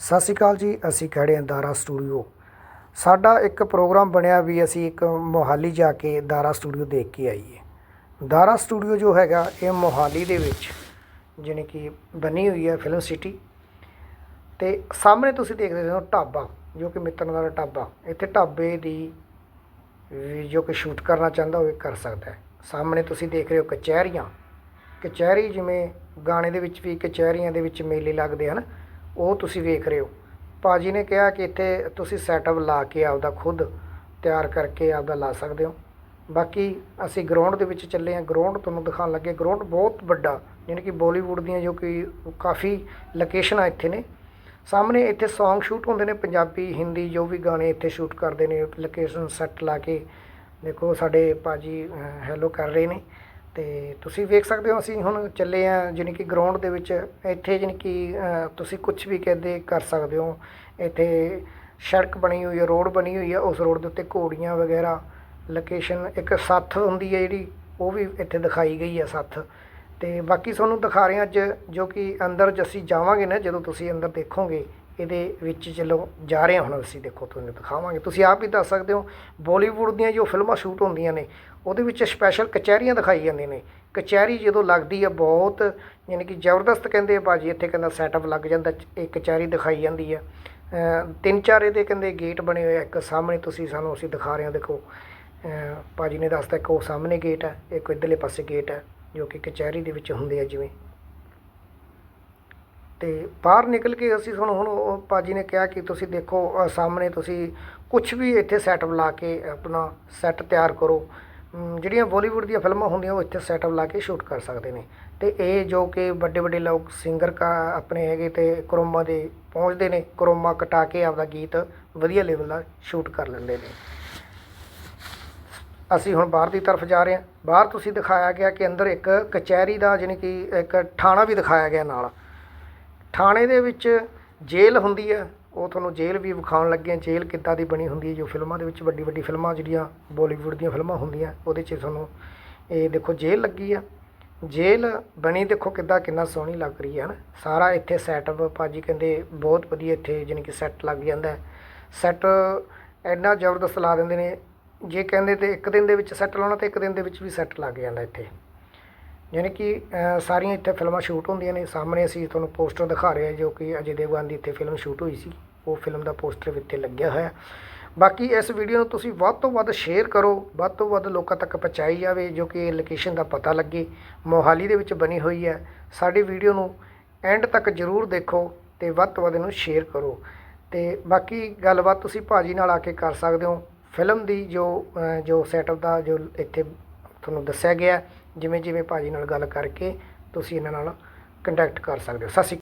ਸਤਿ ਸ਼੍ਰੀ ਅਕਾਲ ਜੀ, ਅਸੀਂ ਖੜੇ ਹਾਂ ਦਾਰਾ ਸਟੂਡੀਓ। ਸਾਡਾ ਇੱਕ ਪ੍ਰੋਗਰਾਮ ਬਣਿਆ ਵੀ ਅਸੀਂ ਇੱਕ ਮੋਹਾਲੀ ਜਾ ਕੇ ਦਾਰਾ ਸਟੂਡੀਓ ਦੇਖ ਕੇ ਆਈਏ। ਦਾਰਾ ਸਟੂਡੀਓ ਜੋ ਹੈਗਾ, ਇਹ ਮੋਹਾਲੀ ਦੇ ਵਿੱਚ ਜਾਣੀ ਕਿ ਬਣੀ ਹੋਈ ਹੈ ਫਿਲਮ ਸਿਟੀ ਤੇ ਸਾਹਮਣੇ ਤੁਸੀਂ ਦੇਖਦੇ ਹੋ ਢਾਬਾ, ਜੋ ਕਿ ਮਿੱਤਰਾਂ ਦਾ ਢਾਬਾ। ਇੱਥੇ ਢਾਬੇ ਦੀ ਵੀ ਜੋ ਕਿ ਸ਼ੂਟ ਕਰਨਾ ਚਾਹੁੰਦਾ ਹੋਵੇ ਕਰ ਸਕਦਾ ਹੈ। ਸਾਹਮਣੇ ਤੁਸੀਂ ਦੇਖ ਰਹੇ ਹੋ ਕਚਹਿਰੀਆਂ। ਕਚਹਿਰੀ ਜਿਵੇਂ ਗਾਣੇ ਦੇ ਵਿੱਚ ਵੀ ਕਚਹਿਰੀਆਂ ਦੇ ਵਿੱਚ ਮੇਲੇ ਲੱਗਦੇ ਹਨ। ਉਹ ਤੁਸੀਂ ਵੇਖ ਰਹੇ ਹੋ। ਭਾਜੀ ਨੇ ਕਿਹਾ ਕਿ ਇੱਥੇ ਤੁਸੀਂ ਸੈਟਅਪ ਲਾ ਕੇ ਆਪਦਾ ਖੁਦ ਤਿਆਰ ਕਰਕੇ ਆਪਦਾ ਲਾ ਸਕਦੇ ਹੋ। ਬਾਕੀ ਅਸੀਂ ਗਰਾਊਂਡ ਦੇ ਵਿੱਚ ਚੱਲੇ ਹਾਂ। ਗਰਾਊਂਡ ਤੁਹਾਨੂੰ ਦਿਖਾਉਣ ਲੱਗੇ। ਗਰਾਊਂਡ ਬਹੁਤ ਵੱਡਾ, ਯਾਨੀ ਕਿ ਬਾਲੀਵੁੱਡ ਦੀਆਂ ਜੋ ਕਿ ਕਾਫੀ ਲੋਕੇਸ਼ਨਾਂ ਇੱਥੇ ਨੇ। ਸਾਹਮਣੇ ਇੱਥੇ Song ਸ਼ੂਟ ਹੁੰਦੇ ਨੇ, ਪੰਜਾਬੀ, ਹਿੰਦੀ ਜੋ ਵੀ ਗਾਣੇ ਇੱਥੇ ਸ਼ੂਟ ਕਰਦੇ ਨੇ। ਲੋਕੇਸ਼ਨ ਸੈੱਟ ਲਾ ਕੇ ਦੇਖੋ, ਸਾਡੇ ਭਾਜੀ ਹੈਲੋ ਕਰ ਰਹੇ ਨੇ। ਅਤੇ ਤੁਸੀਂ ਵੇਖ ਸਕਦੇ ਹੋ ਅਸੀਂ ਹੁਣ ਚੱਲੇ ਹਾਂ ਜਾਣੀ ਕਿ ਗਰਾਊਂਡ ਦੇ ਵਿੱਚ, ਇੱਥੇ ਜਾਣੀ ਕਿ ਤੁਸੀਂ ਕੁਛ ਵੀ ਕਹਿੰਦੇ ਕਰ ਸਕਦੇ ਹੋ। ਇੱਥੇ ਸੜਕ ਬਣੀ ਹੋਈ ਹੈ, ਰੋਡ ਬਣੀ ਹੋਈ ਹੈ, ਉਸ ਰੋਡ ਦੇ ਉੱਤੇ ਘੋੜੀਆਂ ਵਗੈਰਾ ਲੋਕੇਸ਼ਨ ਇੱਕ ਸੱਥ ਹੁੰਦੀ ਹੈ ਜਿਹੜੀ, ਉਹ ਵੀ ਇੱਥੇ ਦਿਖਾਈ ਗਈ ਹੈ ਸੱਥ। ਅਤੇ ਬਾਕੀ ਤੁਹਾਨੂੰ ਦਿਖਾ ਰਹੇ ਹਾਂ ਅੱਜ ਜੋ ਕਿ ਅੰਦਰ ਅਸੀਂ ਜਾਵਾਂਗੇ ਨਾ, ਜਦੋਂ ਤੁਸੀਂ ਅੰਦਰ ਦੇਖੋਗੇ ਇਹਦੇ ਵਿੱਚ ਚਲੋ ਜਾ ਰਹੇ ਹਾਂ ਹੁਣ ਅਸੀਂ ਦੇਖੋ ਤੁਹਾਨੂੰ ਦਿਖਾਵਾਂਗੇ। ਤੁਸੀਂ ਆਪ ਹੀ ਦੱਸ ਸਕਦੇ ਹੋ ਬਾਲੀਵੁੱਡ ਦੀਆਂ ਜੋ ਫਿਲਮਾਂ ਸ਼ੂਟ ਹੁੰਦੀਆਂ ਨੇ ਉਹਦੇ ਵਿੱਚ ਸਪੈਸ਼ਲ ਕਚਹਿਰੀਆਂ ਦਿਖਾਈ ਜਾਂਦੀਆਂ ਨੇ। ਕਚਹਿਰੀ ਜਦੋਂ ਲੱਗਦੀ ਆ ਬਹੁਤ ਯਾਨੀ ਕਿ ਜ਼ਬਰਦਸਤ ਕਹਿੰਦੇ ਆ ਭਾਜੀ ਇੱਥੇ ਕਹਿੰਦਾ ਸੈਟਅਪ ਲੱਗ ਜਾਂਦਾ ਇਹ ਕਚਹਿਰੀ ਦਿਖਾਈ ਜਾਂਦੀ ਆ। ਤਿੰਨ ਚਾਰ ਇਹਦੇ ਕਹਿੰਦੇ ਗੇਟ ਬਣੇ ਹੋਏ ਆ ਇੱਕ ਸਾਹਮਣੇ ਤੁਸੀਂ ਸਾਨੂੰ ਅਸੀਂ ਦਿਖਾ ਰਹੇ ਹਾਂ ਦੇਖੋ। ਅ, ਭਾਜੀ ਨੇ ਦੱਸਤਾ ਇੱਕ ਉਹ ਸਾਹਮਣੇ ਗੇਟ ਹੈ ਇੱਕ ਇੱਧਰਲੇ ਪਾਸੇ ਗੇਟ ਹੈ ਜੋ ਕਿ ਕਚਹਿਰੀ ਦੇ ਵਿੱਚ ਹੁੰਦੇ ਆ ਜਿਵੇਂ। ਅਤੇ ਬਾਹਰ ਨਿਕਲ ਕੇ ਅਸੀਂ ਹੁਣ ਹੁਣ ਉਹ ਭਾਜੀ ਨੇ ਕਿਹਾ ਕਿ ਤੁਸੀਂ ਦੇਖੋ ਸਾਹਮਣੇ ਤੁਸੀਂ ਕੁਛ ਵੀ ਇੱਥੇ ਸੈਟਅਪ ਲਾ ਕੇ ਆਪਣਾ ਸੈੱਟ ਤਿਆਰ ਕਰੋ। ਜਿਹੜੀਆਂ ਬੋਲੀਵੁੱਡ ਦੀਆਂ ਫਿਲਮਾਂ ਹੁੰਦੀਆਂ, ਉਹ ਇੱਥੇ ਸੈਟਅਪ ਲਾ ਕੇ ਸ਼ੂਟ ਕਰ ਸਕਦੇ ਨੇ। ਅਤੇ ਇਹ ਜੋ ਕਿ ਵੱਡੇ ਵੱਡੇ ਲੋਕ ਸਿੰਗਰ ਕਾ ਆਪਣੇ ਹੈਗੇ ਤੇ ਕਰੋਮਾ ਦੇ ਪਹੁੰਚਦੇ ਨੇ, ਕਰੋਮਾ ਕਟਾ ਕੇ ਆਪਦਾ ਗੀਤ ਵਧੀਆ ਲੈਵਲ ਦਾ ਸ਼ੂਟ ਕਰ ਲੈਂਦੇ ਨੇ। ਅਸੀਂ ਹੁਣ ਬਾਹਰ ਦੀ ਤਰਫ ਜਾ ਰਹੇ ਹਾਂ। ਬਾਹਰ ਤੁਸੀਂ ਦਿਖਾਇਆ ਗਿਆ ਕਿ ਅੰਦਰ ਇੱਕ ਕਚਹਿਰੀ ਦਾ, ਜਾਣੀ ਕਿ ਇੱਕ ਥਾਣਾ ਵੀ ਦਿਖਾਇਆ ਗਿਆ ਨਾਲ। ਥਾਣੇ ਦੇ ਵਿੱਚ ਜੇਲ੍ਹ ਹੁੰਦੀ ਹੈ ਉਹ ਤੁਹਾਨੂੰ ਜੇਲ੍ਹ ਵੀ ਵਿਖਾਉਣ ਲੱਗੇ ਹਾਂ ਜੇਲ੍ਹ ਕਿੱਦਾਂ ਦੀ ਬਣੀ ਹੁੰਦੀ ਹੈ ਜੋ ਫਿਲਮਾਂ ਦੇ ਵਿੱਚ ਵੱਡੀ ਵੱਡੀ ਫਿਲਮਾਂ ਜਿਹੜੀਆਂ ਬੋਲੀਵੁੱਡ ਦੀਆਂ ਫਿਲਮਾਂ ਹੁੰਦੀਆਂ, ਉਹਦੇ 'ਚ ਤੁਹਾਨੂੰ ਇਹ ਦੇਖੋ ਜੇਲ੍ਹ ਲੱਗੀ ਆ। ਜੇਲ੍ਹ ਬਣੀ ਦੇਖੋ ਕਿੱਦਾਂ, ਕਿੰਨਾ ਸੋਹਣੀ ਲੱਗ ਰਹੀ ਹੈ ਨਾ ਸਾਰਾ ਇੱਥੇ ਸੈਟਅਪ ਭਾਜੀ ਕਹਿੰਦੇ ਬਹੁਤ ਵਧੀਆ ਇੱਥੇ ਜਾਣੀ ਕਿ ਸੈੱਟ ਲੱਗ ਜਾਂਦਾ। ਸੈੱਟ ਐਨਾ ਜ਼ਬਰਦਸਤ ਲਾ ਦਿੰਦੇ ਨੇ, ਜੇ ਕਹਿੰਦੇ ਤੇ ਇੱਕ ਦਿਨ ਦੇ ਵਿੱਚ ਸੈੱਟ ਲਾਉਣਾ, ਤੇ ਇੱਕ ਦਿਨ ਦੇ ਵਿੱਚ ਵੀ ਸੈੱਟ ਲੱਗ ਜਾਂਦਾ ਇੱਥੇ। ਯਾਨੀ ਕਿ ਸਾਰੀਆਂ ਇੱਥੇ ਫਿਲਮਾਂ ਸ਼ੂਟ ਹੁੰਦੀਆਂ ਨੇ। ਸਾਹਮਣੇ ਅਸੀਂ ਤੁਹਾਨੂੰ ਪੋਸਟਰ ਦਿਖਾ ਰਹੇ ਹਾਂ ਜੋ ਕਿ ਅਜੇ ਦੇਵਗਨ ਦੀ ਇੱਥੇ ਫਿਲਮ ਸ਼ੂਟ ਹੋਈ ਸੀ। ਉਹ ਫਿਲਮ ਦਾ ਪੋਸਟਰ ਇੱਥੇ ਲੱਗਿਆ ਹੋਇਆ ਬਾਕੀ ਇਸ ਵੀਡੀਓ ਨੂੰ ਤੁਸੀਂ ਵੱਧ ਤੋਂ ਵੱਧ ਸ਼ੇਅਰ ਕਰੋ। ਵੱਧ ਤੋਂ ਵੱਧ ਲੋਕਾਂ ਤੱਕ ਪਹੁੰਚਾਈ ਜਾਵੇ, ਜੋ ਕਿ ਇਹ ਲੋਕੇਸ਼ਨ ਦਾ ਪਤਾ ਲੱਗੇ। ਮੋਹਾਲੀ ਦੇ ਵਿੱਚ ਬਣੀ ਹੋਈ ਹੈ। ਸਾਡੀ ਵੀਡੀਓ ਨੂੰ ਐਂਡ ਤੱਕ ਜ਼ਰੂਰ ਦੇਖੋ ਤੇ ਵੱਧ ਤੋਂ ਵੱਧ ਇਹਨੂੰ ਸ਼ੇਅਰ ਕਰੋ। ਤੇ ਬਾਕੀ ਗੱਲਬਾਤ ਤੁਸੀਂ ਭਾਜੀ ਨਾਲ ਆ ਕੇ ਕਰ ਸਕਦੇ ਹੋ। ਫਿਲਮ ਦੀ ਜੋ ਜੋ ਸੈਟਅਪ ਦਾ ਜੋ ਇੱਥੇ ਤੁਹਾਨੂੰ ਦੱਸਿਆ ਗਿਆ ਜਿਵੇਂ ਜਿਵੇਂ ਭਾਅ ਜੀ ਨਾਲ ਗੱਲ ਕਰਕੇ ਤੁਸੀਂ ਇਹਨਾਂ ਨਾਲ ਕੰਟੈਕਟ ਕਰ ਸਕਦੇ ਹੋ। ਸਤਿ ਸ਼੍ਰੀ